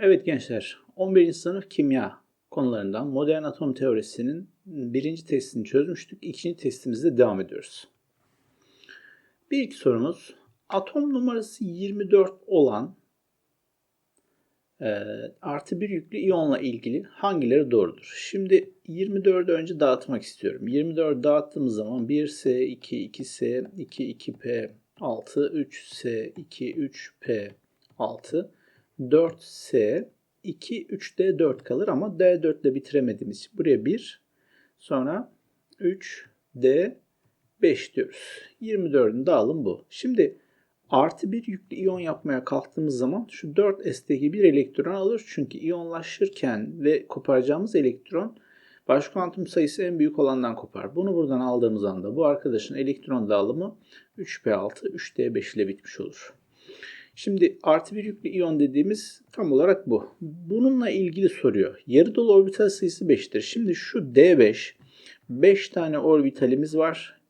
Evet gençler, 11. sınıf kimya konularından modern atom teorisinin birinci testini çözmüştük. İkinci testimizde devam ediyoruz. Bir iki sorumuz, atom numarası 24 olan e, artı bir yüklü iyonla ilgili hangileri doğrudur? Şimdi 24'ü önce dağıtmak istiyorum. 24 dağıttığımız zaman 1S, 2, 2S, 2, 2P, 6, 3S, 2, 3P, 6, 4S, 2, 3D 4 kalır ama D4 ile bitiremediğimiz buraya 1, sonra 3, D, 5 diyoruz. 24'ün dağılım bu. Şimdi artı bir yüklü iyon yapmaya kalktığımız zaman şu 4S'teki bir elektron alır. Çünkü iyonlaşırken ve koparacağımız elektron baş kuantum sayısı en büyük olandan kopar. Bunu buradan aldığımız anda bu arkadaşın elektron dağılımı 3P6, 3D5 ile bitmiş olur. Şimdi artı bir yüklü iyon dediğimiz tam olarak bu. Bununla ilgili soruyor. Yarı dolu orbital sayısı 5'tir. Şimdi şu D5 5 tane orbitalimiz var.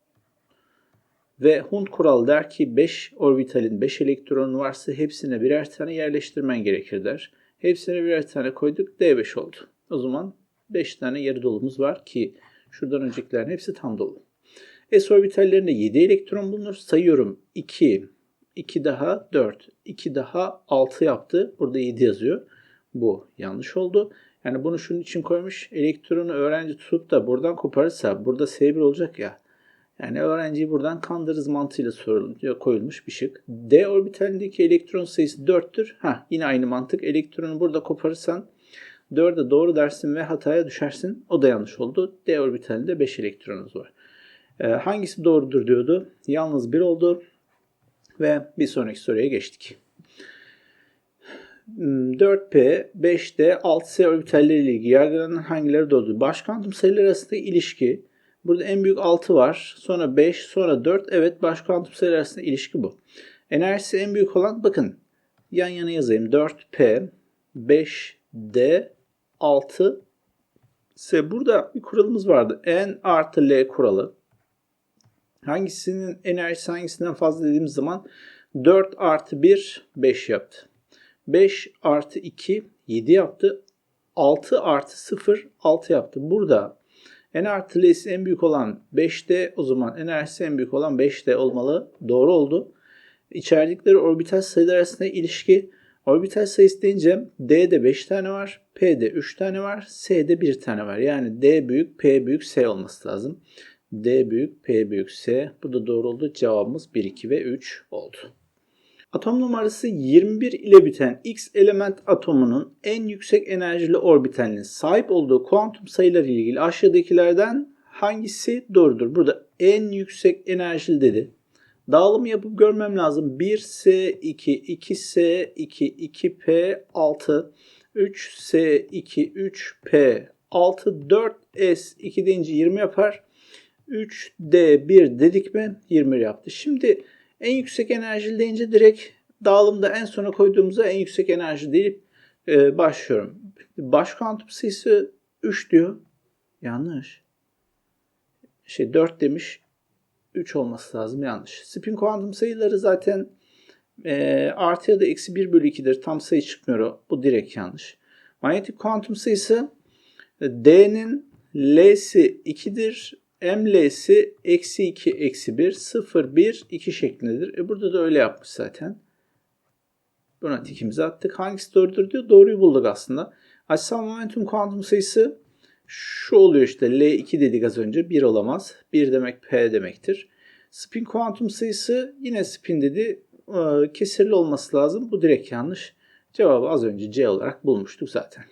Ve Hund kural der ki 5 orbitalin 5 elektronu varsa hepsine birer tane yerleştirmen gerekir der. Hepsine birer tane koyduk D5 oldu. O zaman 5 tane yarı dolumuz var ki şuradan öncekilerin hepsi tam dolu. S orbitallerinde 7 elektron bulunur. Sayıyorum 2, 2 daha 4, 2 daha 6 yaptı. Burada 7 yazıyor. Bu yanlış oldu. Yani bunu şunun için koymuş. Elektronu öğrenci tutup da buradan koparırsa burada S1 olacak ya. Yani öğrenciyi buradan kandırırız mantığıyla soruluyor, koyulmuş bir şık. D orbitalindeki elektron sayısı 4'tür. Ha yine aynı mantık. Elektronu burada koparırsan 4'e doğru dersin ve hataya düşersin. O da yanlış oldu. D orbitalinde 5 elektronumuz var. Ee, hangisi doğrudur diyordu. Yalnız 1 oldu. Ve bir sonraki soruya geçtik. 4P, 5D, 6S orbitalleriyle ilgili yargılanan hangileri doğrudur? Baş kuantum arasında ilişki. Burada en büyük 6 var. Sonra 5, sonra 4. Evet baş kuantum arasında ilişki bu. Enerjisi en büyük olan bakın yan yana yazayım. 4P, 5D, 6 ise burada bir kuralımız vardı. N artı L kuralı. Hangisinin enerjisi hangisinden fazla dediğimiz zaman 4 artı 1 5 yaptı. 5 artı 2 7 yaptı. 6 artı 0 6 yaptı. Burada n artı l'si en büyük olan 5'te o zaman enerjisi en büyük olan 5'te olmalı. Doğru oldu. İçerdikleri orbital sayılar arasında ilişki orbital sayısı deyince D'de 5 tane var, P'de 3 tane var, S'de 1 tane var. Yani D büyük, P büyük, S olması lazım. D büyük, P büyük, S. Bu da doğru oldu. Cevabımız 1, 2 ve 3 oldu. Atom numarası 21 ile biten X element atomunun en yüksek enerjili orbitalinin sahip olduğu kuantum sayıları ile ilgili aşağıdakilerden hangisi doğrudur? Burada en yüksek enerjili dedi. Dağılımı yapıp görmem lazım. 1S2, 2S2, 2P, 6, 3S2, 3P, 6, 4S2 deyince 20 yapar. 3D1 dedik mi 20 yaptı. Şimdi en yüksek enerjili deyince direkt dağılımda en sona koyduğumuzda en yüksek enerji deyip e, başlıyorum. Baş kuantum sayısı 3 diyor. Yanlış. Şey 4 demiş. 3 olması lazım. Yanlış. Spin kuantum sayıları zaten e, artı ya da eksi 1 bölü 2'dir. Tam sayı çıkmıyor. Bu direkt yanlış. Manyetik kuantum sayısı e, D'nin L'si 2'dir. ML'si eksi 2, eksi 1, 0, 1, 2 şeklindedir. E burada da öyle yapmış zaten. Buna tikimizi attık. Hangisi doğrudur diyor. Doğruyu bulduk aslında. Açısal momentum kuantum sayısı şu oluyor işte. L2 dedik az önce. 1 olamaz. 1 demek P demektir. Spin kuantum sayısı yine spin dedi. E, kesirli olması lazım. Bu direkt yanlış. Cevabı az önce C olarak bulmuştuk zaten.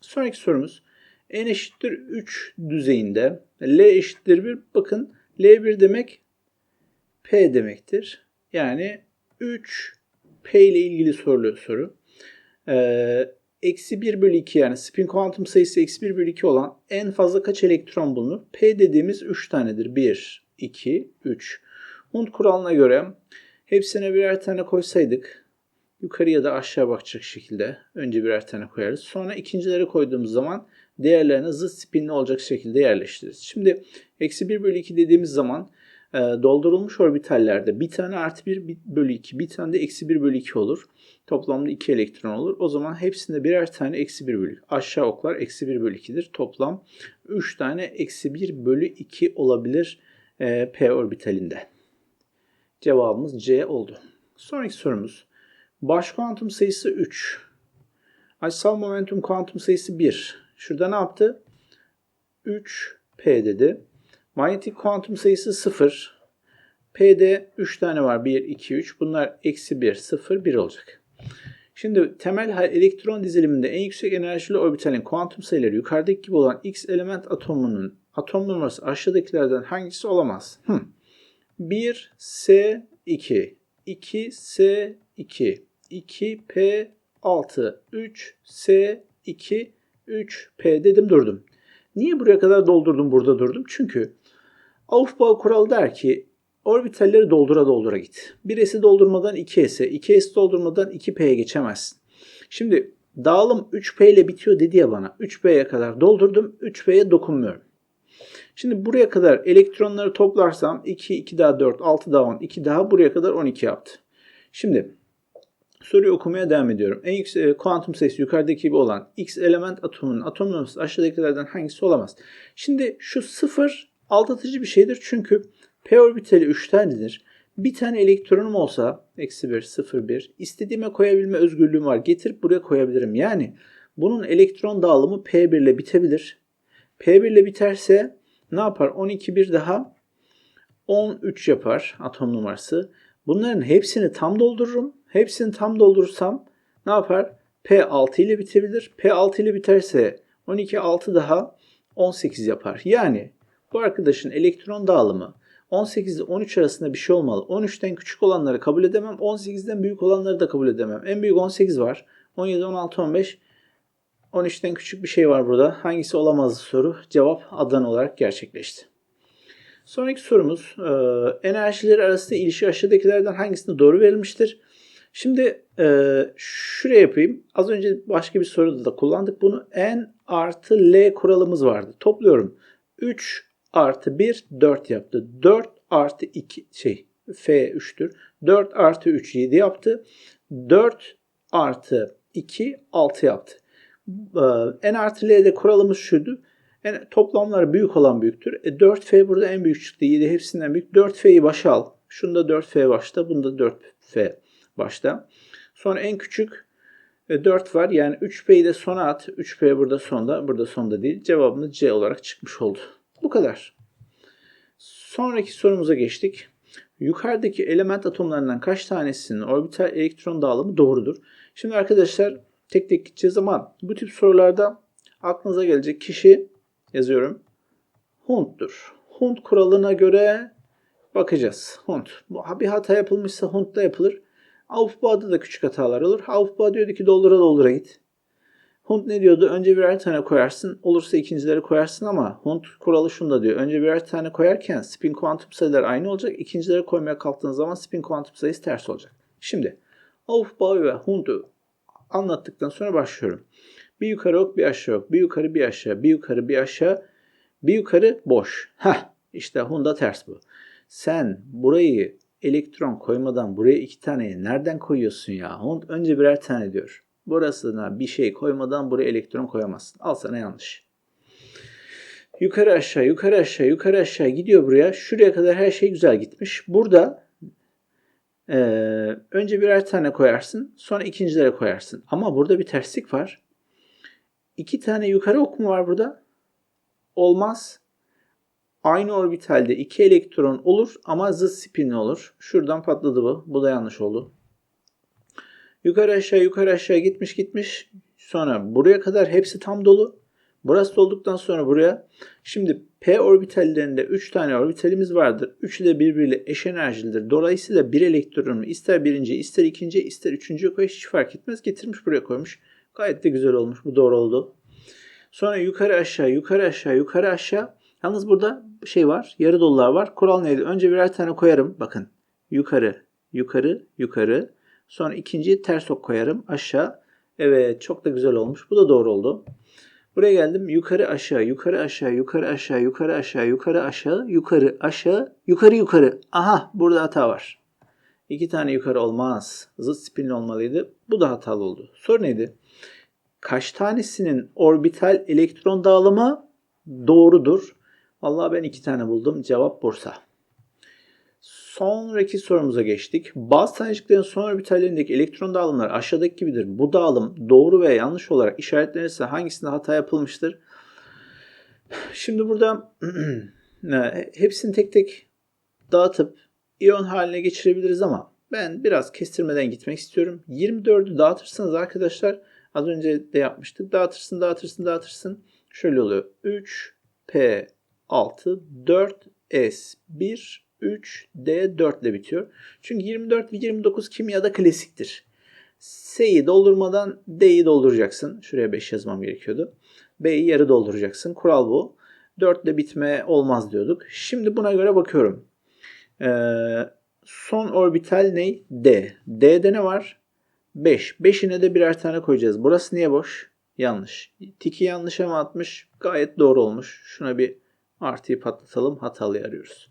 Sonraki sorumuz n eşittir 3 düzeyinde L eşittir 1. Bakın L1 demek P demektir. Yani 3 P ile ilgili soruluyor soru. Ee, eksi 1 bölü 2 yani spin kuantum sayısı eksi 1 bölü 2 olan en fazla kaç elektron bulunur? P dediğimiz 3 tanedir. 1, 2, 3. Hund kuralına göre hepsine birer tane koysaydık yukarı ya da aşağı bakacak şekilde önce birer tane koyarız. Sonra ikincileri koyduğumuz zaman değerlerini zıt spinli olacak şekilde yerleştiririz. Şimdi eksi 1 bölü 2 dediğimiz zaman e, doldurulmuş orbitallerde bir tane artı 1 bölü 2, bir tane de eksi 1 bölü 2 olur. Toplamda 2 elektron olur. O zaman hepsinde birer tane eksi 1 bölü 2. Aşağı oklar eksi 1 bölü 2'dir. Toplam 3 tane eksi 1 bölü 2 olabilir e, P orbitalinde. Cevabımız C oldu. Sonraki sorumuz. Baş kuantum sayısı 3. Açısal momentum kuantum sayısı 1. Şurada ne yaptı? 3P dedi. Manyetik kuantum sayısı 0. P'de 3 tane var. 1, 2, 3. Bunlar eksi 1, 0, 1 olacak. Şimdi temel elektron diziliminde en yüksek enerjili orbitalin kuantum sayıları yukarıdaki gibi olan X element atomunun atom numarası aşağıdakilerden hangisi olamaz? Hmm. 1 S 2 2 S 2 2 P 6 3 S 2 3 P dedim durdum. Niye buraya kadar doldurdum burada durdum? Çünkü Aufbau kuralı der ki orbitalleri doldura doldura git. 1S'i doldurmadan 2S'e, 2S doldurmadan 2P'ye geçemezsin. Şimdi dağılım 3P ile bitiyor dedi ya bana. 3P'ye kadar doldurdum. 3P'ye dokunmuyorum. Şimdi buraya kadar elektronları toplarsam 2, 2 daha 4, 6 daha 10, 2 daha buraya kadar 12 yaptı. Şimdi soruyu okumaya devam ediyorum. En yüksek e, kuantum sayısı yukarıdaki gibi olan X element atomunun atom numarası aşağıdakilerden hangisi olamaz? Şimdi şu sıfır aldatıcı bir şeydir çünkü P orbitali 3 tanedir. Bir tane elektronum olsa eksi 1, 0, 1 istediğime koyabilme özgürlüğüm var. Getirip buraya koyabilirim. Yani bunun elektron dağılımı P1 ile bitebilir. P1 ile biterse ne yapar? 12 bir daha 13 yapar atom numarası. Bunların hepsini tam doldururum. Hepsini tam doldurursam ne yapar? P6 ile bitebilir. P6 ile biterse 12 6 daha 18 yapar. Yani bu arkadaşın elektron dağılımı 18 ile 13 arasında bir şey olmalı. 13'ten küçük olanları kabul edemem. 18'den büyük olanları da kabul edemem. En büyük 18 var. 17, 16, 15. 13'ten küçük bir şey var burada. Hangisi olamazdı soru? Cevap Adana olarak gerçekleşti. Sonraki sorumuz e, enerjiler arasında ilişki aşağıdakilerden hangisinde doğru verilmiştir? Şimdi e, şuraya yapayım. Az önce başka bir soruda da kullandık bunu. N artı L kuralımız vardı. Topluyorum. 3 artı 1 4 yaptı. 4 artı 2 şey F 3'tür. 4 artı 3 7 yaptı. 4 artı 2 6 yaptı. N artı L'de kuralımız şuydu. Yani toplamlar büyük olan büyüktür. E 4F burada en büyük çıktı. 7 hepsinden büyük. 4F'yi başa al. Şunda 4F başta. Bunda 4F başta. Sonra en küçük 4 e, var. Yani 3P'yi de sona at. 3P burada sonda. Burada sonda değil. Cevabımız C olarak çıkmış oldu. Bu kadar. Sonraki sorumuza geçtik. Yukarıdaki element atomlarından kaç tanesinin orbital elektron dağılımı doğrudur? Şimdi arkadaşlar tek tek gideceğiz ama bu tip sorularda aklınıza gelecek kişi yazıyorum. Hund'dur. Hund kuralına göre bakacağız. Hund. Bir hata yapılmışsa Hund'da yapılır. Aufbau'da da küçük hatalar olur. Aufbau diyordu ki doldura doldura git. Hund ne diyordu? Önce birer tane koyarsın. Olursa ikincileri koyarsın ama Hund kuralı şunda diyor. Önce birer tane koyarken spin kuantum sayıları aynı olacak. İkincileri koymaya kalktığın zaman spin kuantum sayısı ters olacak. Şimdi Aufbau ve Hund'u anlattıktan sonra başlıyorum. Bir yukarı ok, bir aşağı ok. Bir yukarı, bir aşağı. Bir yukarı, bir aşağı. Bir yukarı boş. Heh, işte Honda ters bu. Sen burayı elektron koymadan buraya iki taneyi nereden koyuyorsun ya? Hond önce birer tane diyor. Burasına bir şey koymadan buraya elektron koyamazsın. Al sana yanlış. Yukarı aşağı, yukarı aşağı, yukarı aşağı gidiyor buraya. Şuraya kadar her şey güzel gitmiş. Burada e, önce birer tane koyarsın. Sonra ikincilere koyarsın. Ama burada bir terslik var. İki tane yukarı ok mu var burada? Olmaz. Aynı orbitalde iki elektron olur ama zıt spinli olur. Şuradan patladı bu. Bu da yanlış oldu. Yukarı aşağı yukarı aşağı gitmiş gitmiş. Sonra buraya kadar hepsi tam dolu. Burası dolduktan sonra buraya. Şimdi P orbitallerinde 3 tane orbitalimiz vardır. Üçü de birbiriyle eş enerjilidir. Dolayısıyla bir elektronu ister birinci, ister ikinci, ister üçüncü koy hiç fark etmez. Getirmiş buraya koymuş. Gayet de güzel olmuş. Bu doğru oldu. Sonra yukarı aşağı, yukarı aşağı, yukarı aşağı. Yalnız burada şey var. Yarı dolular var. Kural neydi? Önce birer tane koyarım. Bakın. Yukarı, yukarı, yukarı. Sonra ikinci ters ok koyarım. Aşağı. Evet çok da güzel olmuş. Bu da doğru oldu. Buraya geldim. Yukarı aşağı, yukarı aşağı, yukarı aşağı, yukarı aşağı, yukarı aşağı, yukarı aşağı, yukarı yukarı. Aha burada hata var. İki tane yukarı olmaz. Zıt spinli olmalıydı. Bu da hatalı oldu. Soru neydi? Kaç tanesinin orbital elektron dağılımı doğrudur? Vallahi ben iki tane buldum. Cevap Bursa. Sonraki sorumuza geçtik. Bazı taneciklerin son orbitallerindeki elektron dağılımları aşağıdaki gibidir. Bu dağılım doğru veya yanlış olarak işaretlenirse hangisinde hata yapılmıştır? Şimdi burada hepsini tek tek dağıtıp iyon haline geçirebiliriz ama ben biraz kestirmeden gitmek istiyorum. 24'ü dağıtırsanız arkadaşlar az önce de yapmıştık. Dağıtırsın, dağıtırsın, dağıtırsın. Şöyle oluyor. 3 P 6 4 S 1 3 D 4 ile bitiyor. Çünkü 24 ve 29 kimyada klasiktir. S'yi doldurmadan D'yi dolduracaksın. Şuraya 5 yazmam gerekiyordu. B'yi yarı dolduracaksın. Kural bu. 4 ile bitme olmaz diyorduk. Şimdi buna göre bakıyorum. Ee, son orbital ne? D. D'de ne var? 5. 5'ine de birer tane koyacağız. Burası niye boş? Yanlış. Tiki yanlış ama atmış. Gayet doğru olmuş. Şuna bir artıyı patlatalım. Hatalı arıyoruz.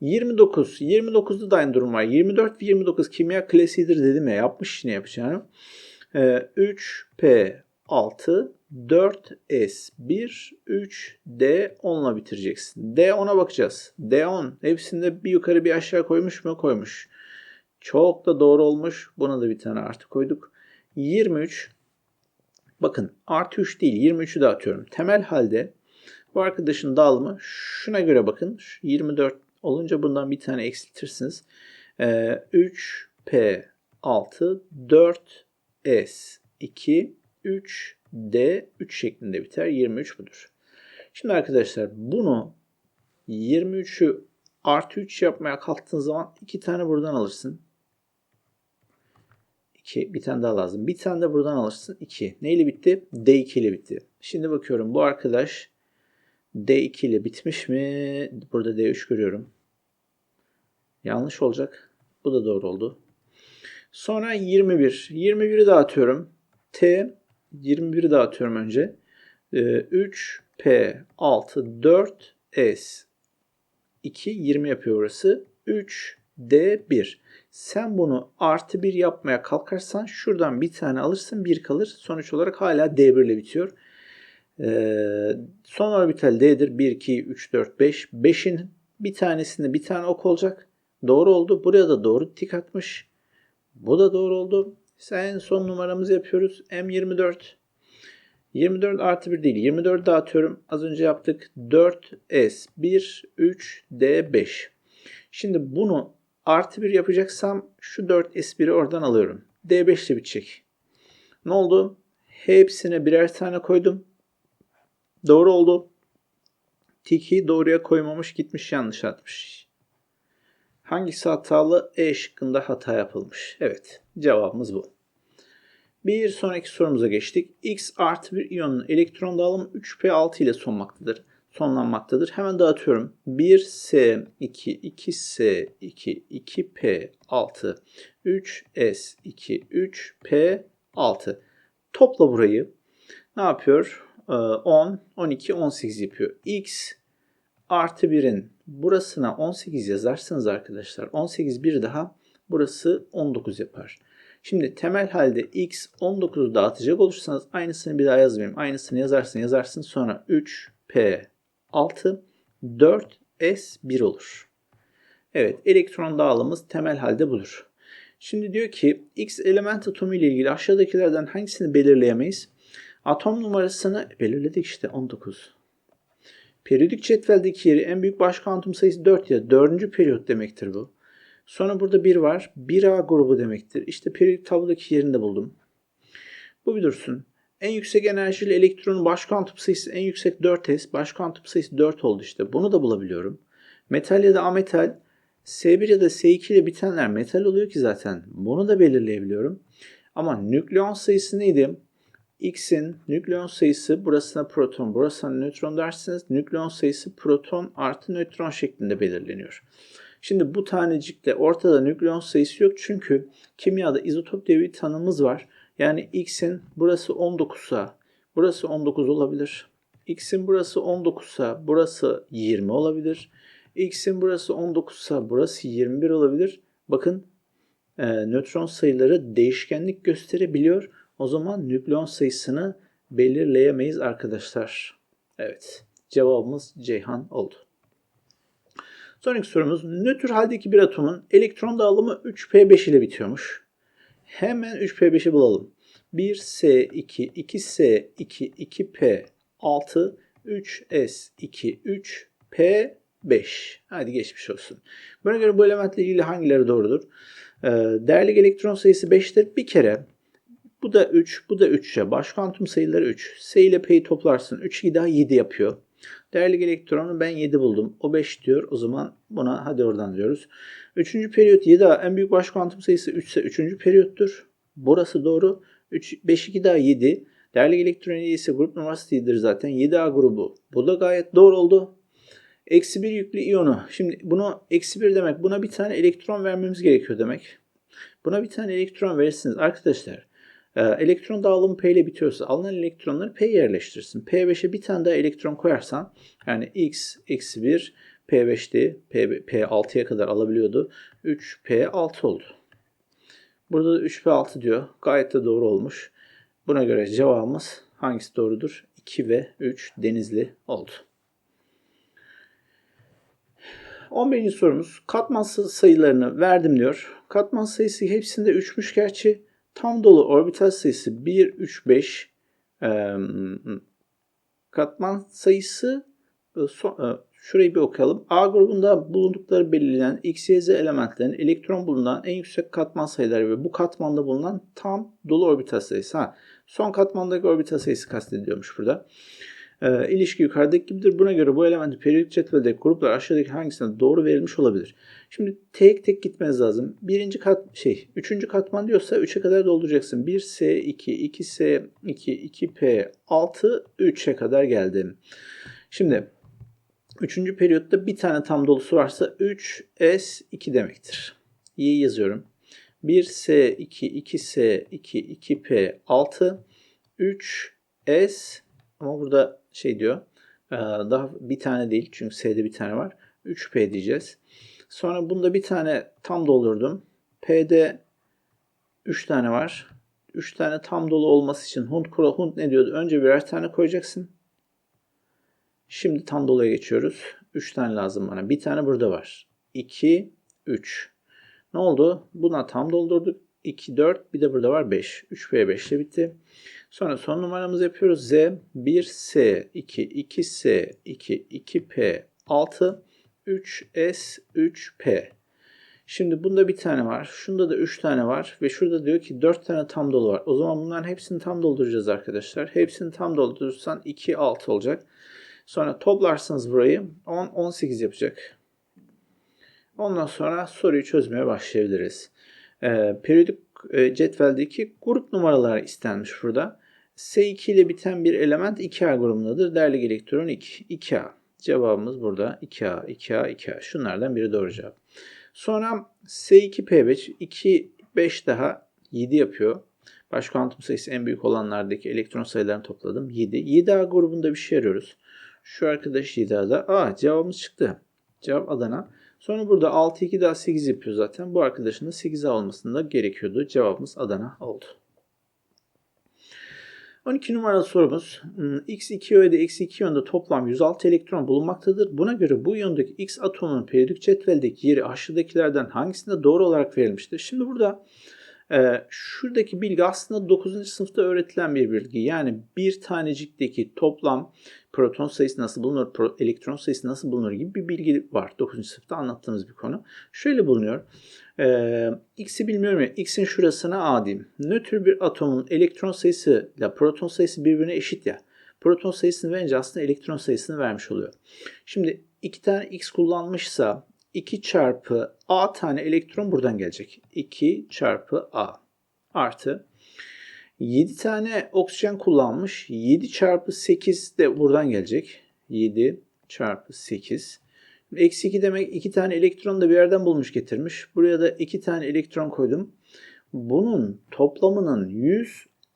29. 29'da da aynı durum var. 24 ve 29 kimya klasiğidir dedim ya. Yapmış yine yapacağını. Ee, 3P 6 4S 1 3 D 10'la bitireceksin. D10'a bakacağız. D10 hepsinde bir yukarı bir aşağı koymuş mu? Koymuş. Çok da doğru olmuş. Buna da bir tane artı koyduk. 23 bakın artı 3 değil 23'ü de atıyorum. Temel halde bu arkadaşın dağılımı şuna göre bakın. 24 olunca bundan bir tane eksiltirsiniz. Ee, 3P 6 4S 2 3 D 3 şeklinde biter. 23 budur. Şimdi arkadaşlar bunu 23'ü artı 3 yapmaya kalktığın zaman iki tane buradan alırsın. 2, bir tane daha lazım. Bir tane de buradan alırsın. 2. Neyle bitti? D2 ile bitti. Şimdi bakıyorum bu arkadaş D2 ile bitmiş mi? Burada D3 görüyorum. Yanlış olacak. Bu da doğru oldu. Sonra 21. 21'i dağıtıyorum. T 21'i dağıtıyorum önce. 3 P 6 4 S 2 20 yapıyor burası. 3 D 1. Sen bunu artı 1 yapmaya kalkarsan şuradan bir tane alırsın 1 kalır. Sonuç olarak hala D1 ile bitiyor. Ee, son orbital D'dir. 1, 2, 3, 4, 5. 5'in bir tanesinde bir tane ok olacak. Doğru oldu. Buraya da doğru tik atmış. Bu da doğru oldu. Sen son numaramızı yapıyoruz. M24. 24 artı 1 değil. 24 dağıtıyorum. Az önce yaptık. 4S 1 3 D5. Şimdi bunu artı 1 yapacaksam şu 4S1'i oradan alıyorum. D5 ile bitecek. Ne oldu? Hepsine birer tane koydum. Doğru oldu. Tiki doğruya koymamış gitmiş yanlış atmış. Hangisi hatalı? E şıkkında hata yapılmış. Evet cevabımız bu. Bir sonraki sorumuza geçtik. X artı bir iyonun elektron dağılımı 3P6 ile sonmaktadır. Sonlanmaktadır. Hemen dağıtıyorum. 1S2, 2S2, 2P6, 3S2, 3P6. Topla burayı. Ne yapıyor? 10, 12, 18 yapıyor. X artı 1'in burasına 18 yazarsanız arkadaşlar 18 bir daha burası 19 yapar. Şimdi temel halde x 19'u dağıtacak olursanız aynısını bir daha yazmayayım. Aynısını yazarsın yazarsın sonra 3 p 6 4 s 1 olur. Evet elektron dağılımımız temel halde budur. Şimdi diyor ki x element atomu ile ilgili aşağıdakilerden hangisini belirleyemeyiz? Atom numarasını belirledik işte 19. Periyodik cetveldeki yeri en büyük baş kuantum sayısı 4 ya 4. periyot demektir bu. Sonra burada 1 var. 1A grubu demektir. İşte periyodik tablodaki yerini de buldum. Bu bir dursun. En yüksek enerjili elektronun baş kuantum sayısı en yüksek 4s. Baş kuantum sayısı 4 oldu işte. Bunu da bulabiliyorum. Metal ya da ametal S1 ya da S2 ile bitenler metal oluyor ki zaten. Bunu da belirleyebiliyorum. Ama nükleon sayısı neydi? X'in nükleon sayısı burasına proton, burasına nötron derseniz nükleon sayısı proton artı nötron şeklinde belirleniyor. Şimdi bu tanecikte ortada nükleon sayısı yok çünkü kimyada izotop diye bir tanımımız var. Yani X'in burası 19'sa burası 19 olabilir. X'in burası 19 ise burası 20 olabilir. X'in burası 19 ise burası 21 olabilir. Bakın e, nötron sayıları değişkenlik gösterebiliyor. O zaman nükleon sayısını belirleyemeyiz arkadaşlar. Evet cevabımız Ceyhan oldu. Sonraki sorumuz nötr haldeki bir atomun elektron dağılımı 3p5 ile bitiyormuş. Hemen 3p5'i bulalım. 1s2, 2s2, 2p 6, 3s2, 3p5. Hadi geçmiş olsun. Buna göre bu elementle ilgili hangileri doğrudur? Ee, değerli elektron sayısı 5'tir. Bir kere bu da 3, bu da 3'e. Baş kuantum sayıları 3. S ile P'yi toplarsın. 3 2 daha 7 yapıyor. Değerli elektronu ben 7 buldum. O 5 diyor. O zaman buna hadi oradan diyoruz. 3. periyot 7 daha en büyük baş kuantum sayısı 3 ise 3. periyottur. Burası doğru. 3, 5 2 daha 7. Değerli elektron ise grup numarası değildir zaten. 7A grubu. Bu da gayet doğru oldu. Eksi 1 yüklü iyonu. Şimdi bunu eksi 1 demek. Buna bir tane elektron vermemiz gerekiyor demek. Buna bir tane elektron verirsiniz. Arkadaşlar elektron dağılımı P ile bitiyorsa alınan elektronları P yerleştirsin. P5'e bir tane daha elektron koyarsan yani X eksi 1 P5'ti. P, P6'ya kadar alabiliyordu. 3P6 oldu. Burada da 3P6 diyor. Gayet de doğru olmuş. Buna göre cevabımız hangisi doğrudur? 2 ve 3 denizli oldu. 11. sorumuz katman sayılarını verdim diyor. Katman sayısı hepsinde 3'müş gerçi. Tam dolu orbital sayısı 1, 3, 5. katman sayısı şurayı bir okuyalım. A grubunda bulundukları belirlenen X, Y, Z elementlerin elektron bulunan en yüksek katman sayıları ve bu katmanda bulunan tam dolu orbital sayısı. Ha, son katmandaki orbital sayısı kastediliyormuş burada. E, ilişki yukarıdaki gibidir. Buna göre bu elementi periyodik cetveldeki gruplar aşağıdaki hangisine doğru verilmiş olabilir? Şimdi tek tek gitmeniz lazım. Birinci kat şey, üçüncü katman diyorsa 3'e kadar dolduracaksın. 1S2, 2S2, 2P, 6, 3'e kadar geldim. Şimdi üçüncü periyotta bir tane tam dolusu varsa 3S2 demektir. İyi yazıyorum. 1S2, 2S2, 2P, 6, 3S ama burada şey diyor. E, daha bir tane değil çünkü S'de bir tane var. 3P diyeceğiz. Sonra bunda bir tane tam doldurdum. P'de 3 tane var. 3 tane tam dolu olması için Hund kura Hund ne diyordu? Önce birer tane koyacaksın. Şimdi tam doluya geçiyoruz. 3 tane lazım bana. Bir tane burada var. 2, 3. Ne oldu? Buna tam doldurduk. 2, 4. Bir de burada var 5. 3P5 ile bitti. Sonra son numaramızı yapıyoruz. Z 1S 2 2S 2 2P 6 3S 3P. Şimdi bunda bir tane var. Şunda da 3 tane var. Ve şurada diyor ki 4 tane tam dolu var. O zaman bunların hepsini tam dolduracağız arkadaşlar. Hepsini tam doldurursan 2, 6 olacak. Sonra toplarsanız burayı 10, 18 yapacak. Ondan sonra soruyu çözmeye başlayabiliriz. Ee, periyodik e, cetveldeki grup numaraları istenmiş burada. S2 ile biten bir element 2A grubundadır. Değerli elektron 2. 2A. Cevabımız burada 2A, 2A, 2A. Şunlardan biri doğru cevap. Sonra S2P5 2, 5 daha 7 yapıyor. Baş kuantum sayısı en büyük olanlardaki elektron sayılarını topladım. 7. 7A grubunda bir şey arıyoruz. Şu arkadaş 7A'da. Aa cevabımız çıktı. Cevap Adana. Sonra burada 6, 2 daha 8 yapıyor zaten. Bu arkadaşın da 8'e almasını da gerekiyordu. Cevabımız Adana oldu. 12 numaralı sorumuz. Hmm, X2 yönde eksi 2 yönde toplam 106 elektron bulunmaktadır. Buna göre bu yöndeki X atomunun periyodik cetveldeki yeri aşağıdakilerden hangisinde doğru olarak verilmiştir? Şimdi burada e, şuradaki bilgi aslında 9. sınıfta öğretilen bir bilgi. Yani bir tanecikteki toplam proton sayısı nasıl bulunur, elektron sayısı nasıl bulunur gibi bir bilgi var. 9. sınıfta anlattığımız bir konu. Şöyle bulunuyor. Ee, X'i bilmiyorum ya. X'in şurasına A diyeyim. Nötr bir atomun elektron sayısı ile proton sayısı birbirine eşit ya. Proton sayısını verince aslında elektron sayısını vermiş oluyor. Şimdi iki tane X kullanmışsa 2 çarpı A tane elektron buradan gelecek. 2 çarpı A artı 7 tane oksijen kullanmış. 7 çarpı 8 de buradan gelecek. 7 çarpı 8. Eksi 2 demek 2 tane elektron da bir yerden bulmuş getirmiş. Buraya da 2 tane elektron koydum. Bunun toplamının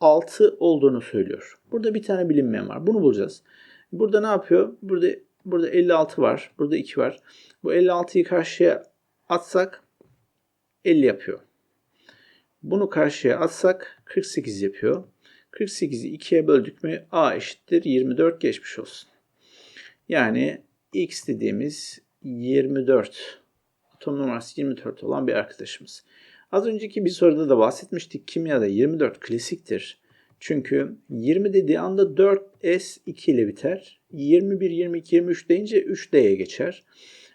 6 olduğunu söylüyor. Burada bir tane bilinmeyen var. Bunu bulacağız. Burada ne yapıyor? Burada burada 56 var. Burada 2 var. Bu 56'yı karşıya atsak 50 yapıyor. Bunu karşıya atsak 48 yapıyor. 48'i 2'ye böldük mü a eşittir 24 geçmiş olsun. Yani x dediğimiz 24 atom numarası 24 olan bir arkadaşımız. Az önceki bir soruda da bahsetmiştik. Kimyada 24 klasiktir. Çünkü 20 dediği anda 4S 2 ile biter. 21, 22, 23 deyince 3D'ye geçer.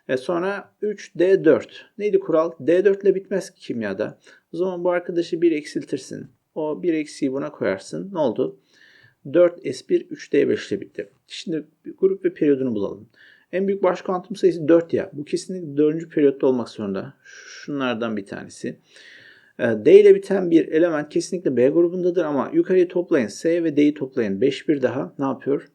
E sonra 3D4. Neydi kural? D4 ile bitmez ki kimyada. O zaman bu arkadaşı bir eksiltirsin. O bir eksiği buna koyarsın. Ne oldu? 4S1 3D5 ile bitti. Şimdi grup ve periyodunu bulalım. En büyük baş kuantum sayısı 4 ya. Bu kesinlikle 4. periyotta olmak zorunda. Şunlardan bir tanesi. D ile biten bir element kesinlikle B grubundadır ama yukarıya toplayın S ve D'yi toplayın. 5 bir daha ne yapıyor?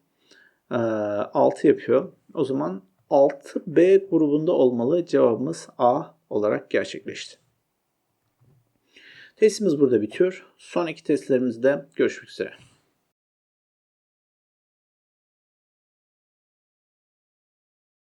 6 yapıyor. O zaman 6B grubunda olmalı. Cevabımız A olarak gerçekleşti. Testimiz burada bitiyor. Son iki testlerimizde görüşmek üzere.